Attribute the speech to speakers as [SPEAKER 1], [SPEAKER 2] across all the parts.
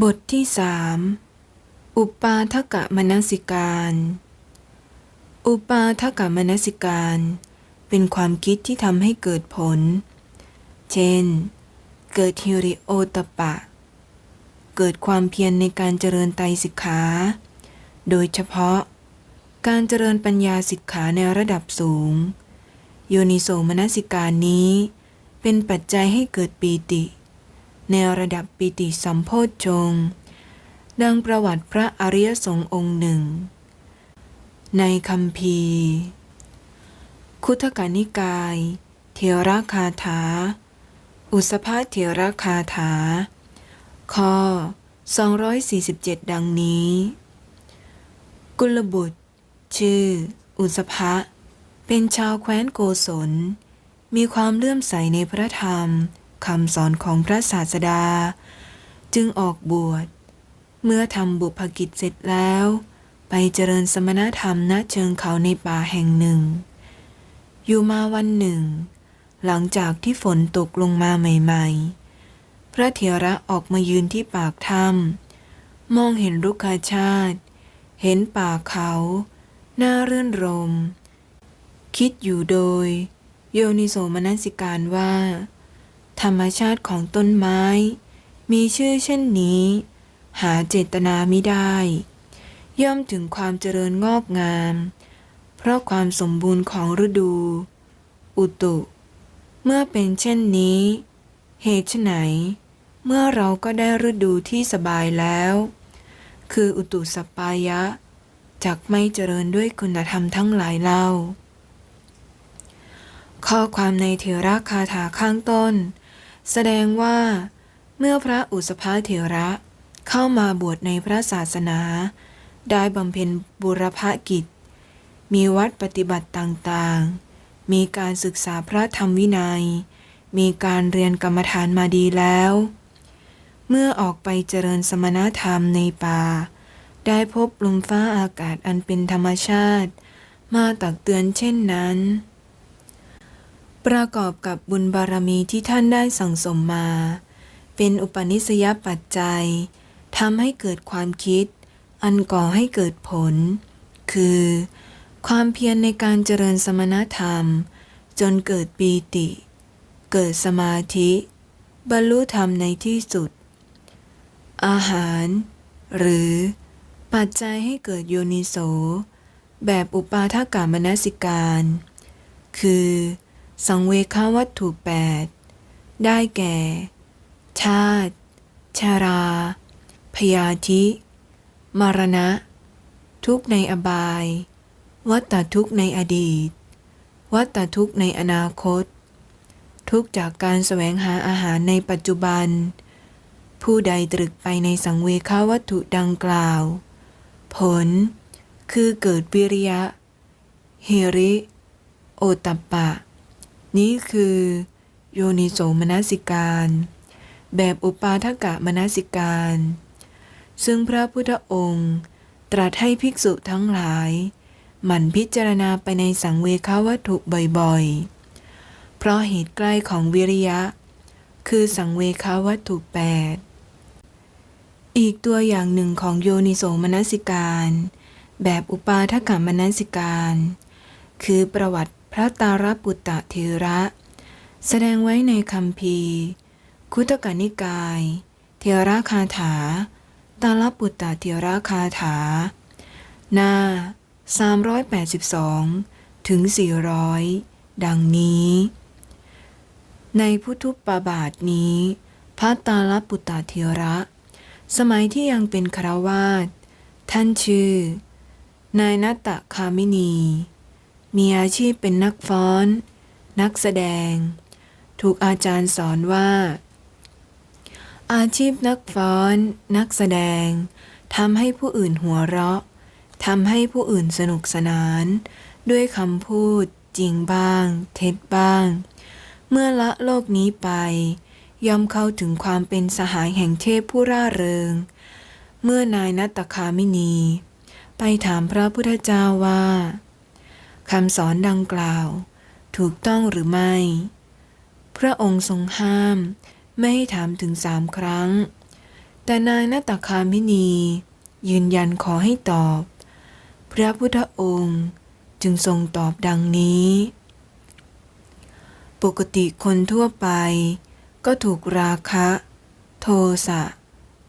[SPEAKER 1] บทที่สามอุปาทกะมนสิการ อุปาทกะมนสิการ เป็นความคิดที่ทำให้เกิดผล เช่น เกิดฮิริโอตปะ เกิดความเพียรในการเจริญไตรสิกขา โดยเฉพาะ การเจริญปัญญาสิกขาในระดับสูง โยนิโสมนสิการนี้ เป็นปัจจัยให้เกิดปีติ ในระดับปิติสัมโพชฌงค์ดังประวัติพระอริยสงฆ์องค์หนึ่ง ในคำพีคุถกานิกาย เทระคาถา อุสภาเทระคาถา ข้อ 247 ดังนี้ กุลบุตร ชื่อ อุสภะเป็นชาวแคว้นโกศล มีความเลื่อมใสในพระธรรม คำสอนของพระศาสดา จึงออกบวช เมื่อทำบุพกิจเสร็จแล้ว ไปเจริญสมณธรรมณเชิงเขาในป่าแห่งหนึ่ง อยู่มาวันหนึ่ง หลังจากที่ฝนตกลงมาใหม่ๆ พระเถระออกมายืนที่ปากถ้ำมองเห็นรุกขาชาติ เห็นป่าเขาหน่าเรื่นรม คิดอยู่โดย โยนิโสมนสิการว่า ธรรมชาติของต้นไม้ มีชื่อเช่นนี้ หาเจตนาไม่ได้ ย่อมถึงความเจริญงอกงาม เพราะความสมบูรณ์ของฤดู อุตุ เมื่อเป็นเช่นนี้ เหตุไฉนเมื่อเราก็ได้ฤดูที่สบายแล้ว คืออุตุสปปายะจักไม่เจริญด้วยคุณธรรมทั้งหลายเล่า ข้อความในเถระคาถาข้างต้น แสดงว่า เมื่อพระอุสภเถระเข้ามาบวชในพระศาสนา ได้บำเพ็ญบุรพกิจ มีวัดปฏิบัติต่างๆ มีการศึกษาพระธรรมวินัย มีการเรียนกรรมฐานมาดีแล้ว เมื่อออกไปเจริญสมณธรรมในป่า ได้พบลมฟ้าอากาศอันเป็นธรรมชาติ มาตักเตือนเช่นนั้น ประกอบกับบุญบารมีที่ท่านได้สั่งสมมา เป็นอุปนิสยปัจจัยทำให้เกิดความคิด อันก่อให้เกิดผล คือ ความเพียรในการเจริญสมณธรรม จนเกิดปีติ เกิดสมาธิ บรรลุธรรมในที่สุด อาหาร หรือปัจจัยให้เกิดโยนิโส แบบอุปาทกามนสิการ คือ สังเวคาวัตถุแปดได้แก่ ชาติ ชารา พยาธิ มรณะ ทุกข์ในอบาย วัตตทุกข์ในอดีต วัตตทุกข์ในอนาคต ทุกจากการแสวงหาอาหารในปัจจุบัน ผู้ใดตรึกไปในสังเวคาวัตถุดังกล่าว ผล คือเกิดวิริยะ เฮริ โอตัปปะ นี้คือโยนิโสมนสิการ แบบอุปาทกะมนสิการ ซึ่งพระพุทธองค์ตรัสให้ภิกษุทั้งหลาย หมั่นพิจารณาไปในสังเวคาวัตถุบ่อยๆ เพราะเหตุใกล้ของวิริยะ คือสังเวคาวัตถุแปดอีกตัวอย่างหนึ่งของโยนิโสมนสิการ แบบอุปาทกะมนสิการ คือประวัติ พระตาลปุตตะเทระ แสดงไว้ในคำพีคุตกนิกาย เทระคาถา ตาลปุตตะเทระคาถา หน้า 382 ถึง 400 ดังนี้ ในพุทธุปบาทนี้ พระตาลปุตตะเทระ สมัยที่ยังเป็นคราวาสท่านชื่อ นายนัตตะคามินี มีอาชีพเป็นนักฟ้อน นักแสดง ถูกอาจารย์สอนว่า อาชีพนักฟ้อน นักแสดงทำให้ผู้อื่นหัวเราะทำให้ผู้อื่นสนุกสนาน ด้วยคำพูด จริงบ้าง เท็จบ้าง เมื่อละโลกนี้ไป ย่อมเข้าถึงความเป็นสหายแห่งเทพผู้ร่าเริง เมื่อนายนัตตคามินี ไปถามพระพุทธเจ้าว่า คำสอนดังกล่าว ถูกต้องหรือไม่ พระองค์ทรงห้าม ไม่ให้ถามถึงสามครั้ง แต่นายนาตคามินี ยืนยันขอให้ตอบ พระพุทธองค์จึงทรงตอบดังนี้ ปกติคนทั่วไป ก็ถูกราคะ โทสะ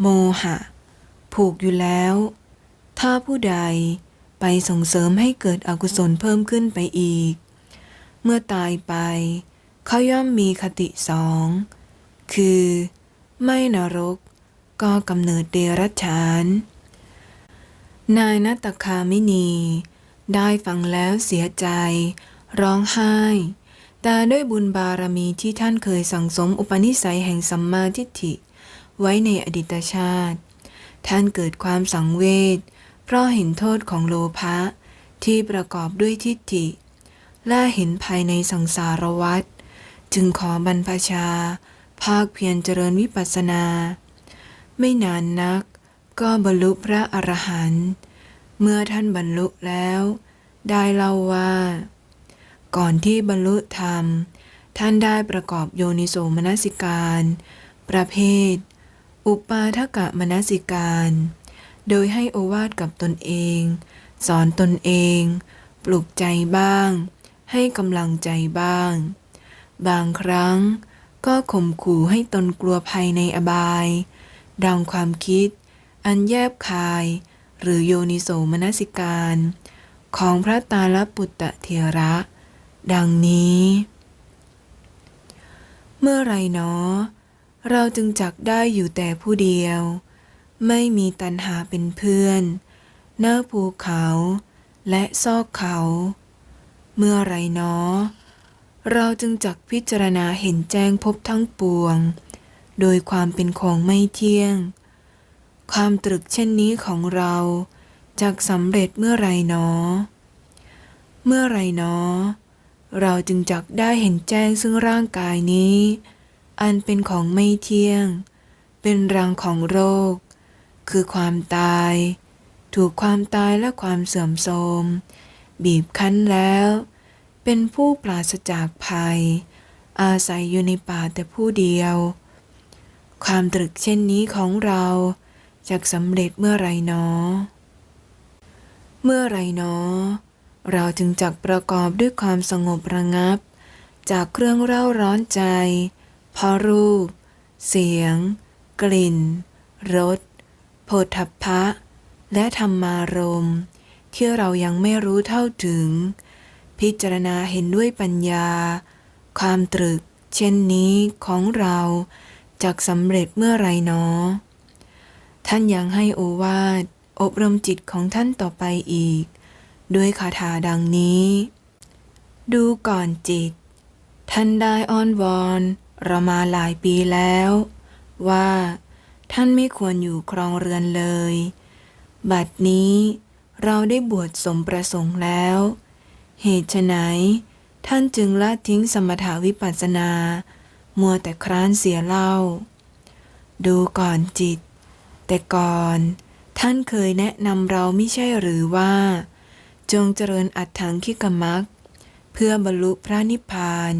[SPEAKER 1] โมหะ ผูกอยู่แล้ว ถ้าผู้ใด ไปส่งเสริมให้เกิดอกุศลเพิ่มขึ้นไปอีก เมื่อตายไป เขาย่อมมีคติสอง คือ ไม่นรก ก็กำเนิดเดรัจฉาน นายนัตคามินี ได้ฟังแล้วเสียใจ ร้องไห้ แต่ด้วยบุญบารมีที่ท่านเคยสั่งสมอุปนิสัยแห่งสัมมาทิฏฐิ ไว้ในอดีตชาติ ท่านเกิดความสังเวช เพราะเห็นโทษของโลภะที่ประกอบด้วยทิฏฐิ และเห็นภายในสังสารวัฏจึงขอบรรพชา ภาคเพียรเจริญวิปัสสนา ไม่นานนัก ก็บรรลุพระอรหันต์เมื่อท่านบรรลุแล้ว ได้เล่าว่า ก่อนที่บรรลุธรรม ท่านได้ประกอบโยนิโสมนสิการ ประเภท อุปาทกะมนสิการ โดยให้โอวาทกับตนเอง สอนตนเอง ปลุกใจบ้าง ให้กำลังใจบ้าง บางครั้งก็ข่มขู่ให้ตนกลัวภัยในอบาย ดังความคิด อันแยบคาย หรือโยนิโสมนสิการ ของพระตาลปุตตะเทระ ดังนี้ เมื่อไรหนอเราจึงจักได้อยู่แต่ผู้เดียว ไม่มีตันหาเป็นเพื่อนเน้อภูเขาและซอกเขา เมื่อไรหนอ เราจึงจักพิจารณาเห็นแจ้งพบทั้งปวง โดยความเป็นของไม่เที่ยง ความตรึกเช่นนี้ของเราจักสำเร็จเมื่อไรหนอ เมื่อไรหนอ เราจึงจักได้เห็นแจ้งซึ่งร่างกายนี้ อันเป็นของไม่เที่ยง เป็นรังของโรค คือความตาย ถูกความตายและความเสื่อมโทรม บีบคั้นแล้ว เป็นผู้ปราศจากภัย อาศัยอยู่ในป่าแต่ผู้เดียว ความตรึกเช่นนี้ของเราจะสำเร็จเมื่อไรหนอ เมื่อไรหนอ เราจึงจักประกอบด้วยความสงบระงับ จากเครื่องเร่าร้อนใจพราะรูป เสียง กลิ่น รส โผฏฐัพะ และธรรมารมณ์ที่เรายังไม่รู้เท่าถึง พิจารณาเห็นด้วยปัญญา ความตรึก เช่นนี้ของเราจักสำเร็จเมื่อไรหนอ ท่านยังให้โอวาทอบรมจิตของท่านต่อไปอีก ด้วยคาถาดังนี้ ดูก่อนจิต ท่านได้อ้อนวอนเรามาหลายปีแล้ว ว่า ท่านไม่ควรอยู่ครองเรือนเลย บัดนี้เราได้บวชสมประสงค์แล้ว เหตุไฉนท่านจึงละทิ้งสมถาวิปัสสนา มัวแต่คร้านเสียเล่า ดูก่อนจิต แต่ก่อนท่านเคยแนะนำเราไม่ใช่หรือว่า จงเจริญอัตถังคิกมัก เพื่อบรรลุพระนิพพาน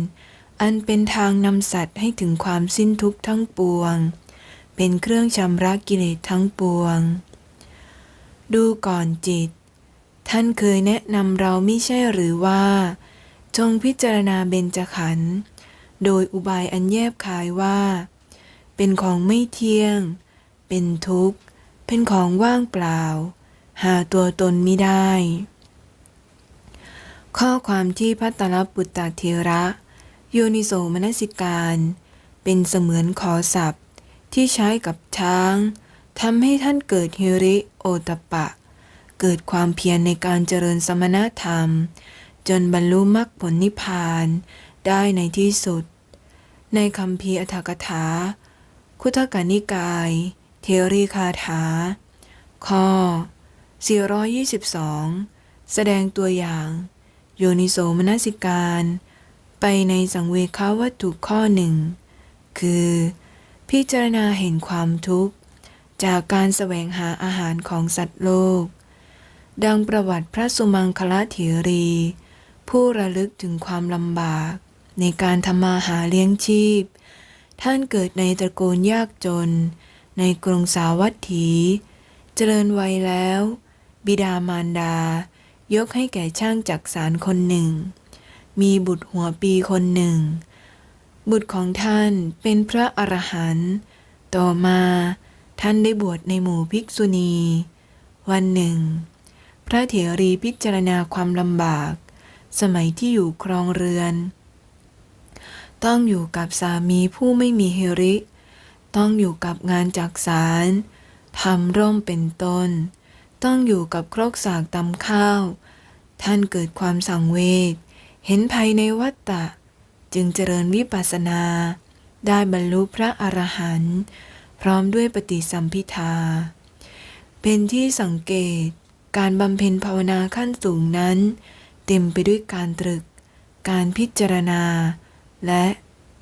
[SPEAKER 1] อันเป็นทางนำสัตว์ให้ถึงความสิ้นทุกข์ทั้งปวง เป็นเครื่องชำระกิเลสทั้งปวง ดูก่อนจิต ท่านเคยแนะนำเราไม่ใช่หรือว่า จงพิจารณาเบญจขันธ์โดยอุบายอันแยบคายว่า เป็นของไม่เที่ยง เป็นทุกข์ เป็นของว่างเปล่า หาตัวตนไม่ได้ ข้อความที่พัตลปุตตเทระ โยนิโสมนสิการ เป็นเสมือนขอศัพท์ ที่ใช้กับช้างทำให้ท่านเกิดฮิริโอตปปะ เกิดความเพียรในการเจริญสมณธรรม จนบรรลุมรรคผลนิพพานได้ในที่สุด ในคำพีอัฏฐกถา คุทกานิกาย เทรีคาถา ข้อ 422 แสดงตัวอย่าง โยนิโสมนสิการ ไปในสังเวคาวัตถุข้อหนึ่ง คือ พิจารณาเห็นความทุกข์ จากการแสวงหาอาหารของสัตว์โลก ดังประวัติพระสุมังคละเถรี ผู้ระลึกถึงความลำบาก ในการทำมาหาเลี้ยงชีพ ท่านเกิดในตระกูลยากจน ในกรุงสาวัตถี เจริญวัยแล้ว บิดามารดา ยกให้แก่ช่างจักสารคนหนึ่ง มีบุตรหัวปีคนหนึ่ง บุตรของท่านเป็นพระอรหันต์ต่อมาท่านได้บวชในหมู่ภิกษุณี วันหนึ่ง พระเถรีพิจารณาความลำบาก สมัยที่อยู่ครองเรือน ต้องอยู่กับสามีผู้ไม่มีเฮริ ต้องอยู่กับงานจักสารทำร่มเป็นต้น ต้องอยู่กับครกสากตำข้าว ท่านเกิดความสังเวชเห็นภัยในวัฏฏะ จึงเจริญวิปัสสนา ได้บรรลุพระอรหันต์พร้อมด้วยปฏิสัมพิทา เป็นที่สังเกตการบำเพ็ญภาวนาขั้นสูงนั้น เต็มไปด้วยการตรึก การพิจารณา และ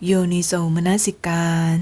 [SPEAKER 1] โยนิโสมนสิการ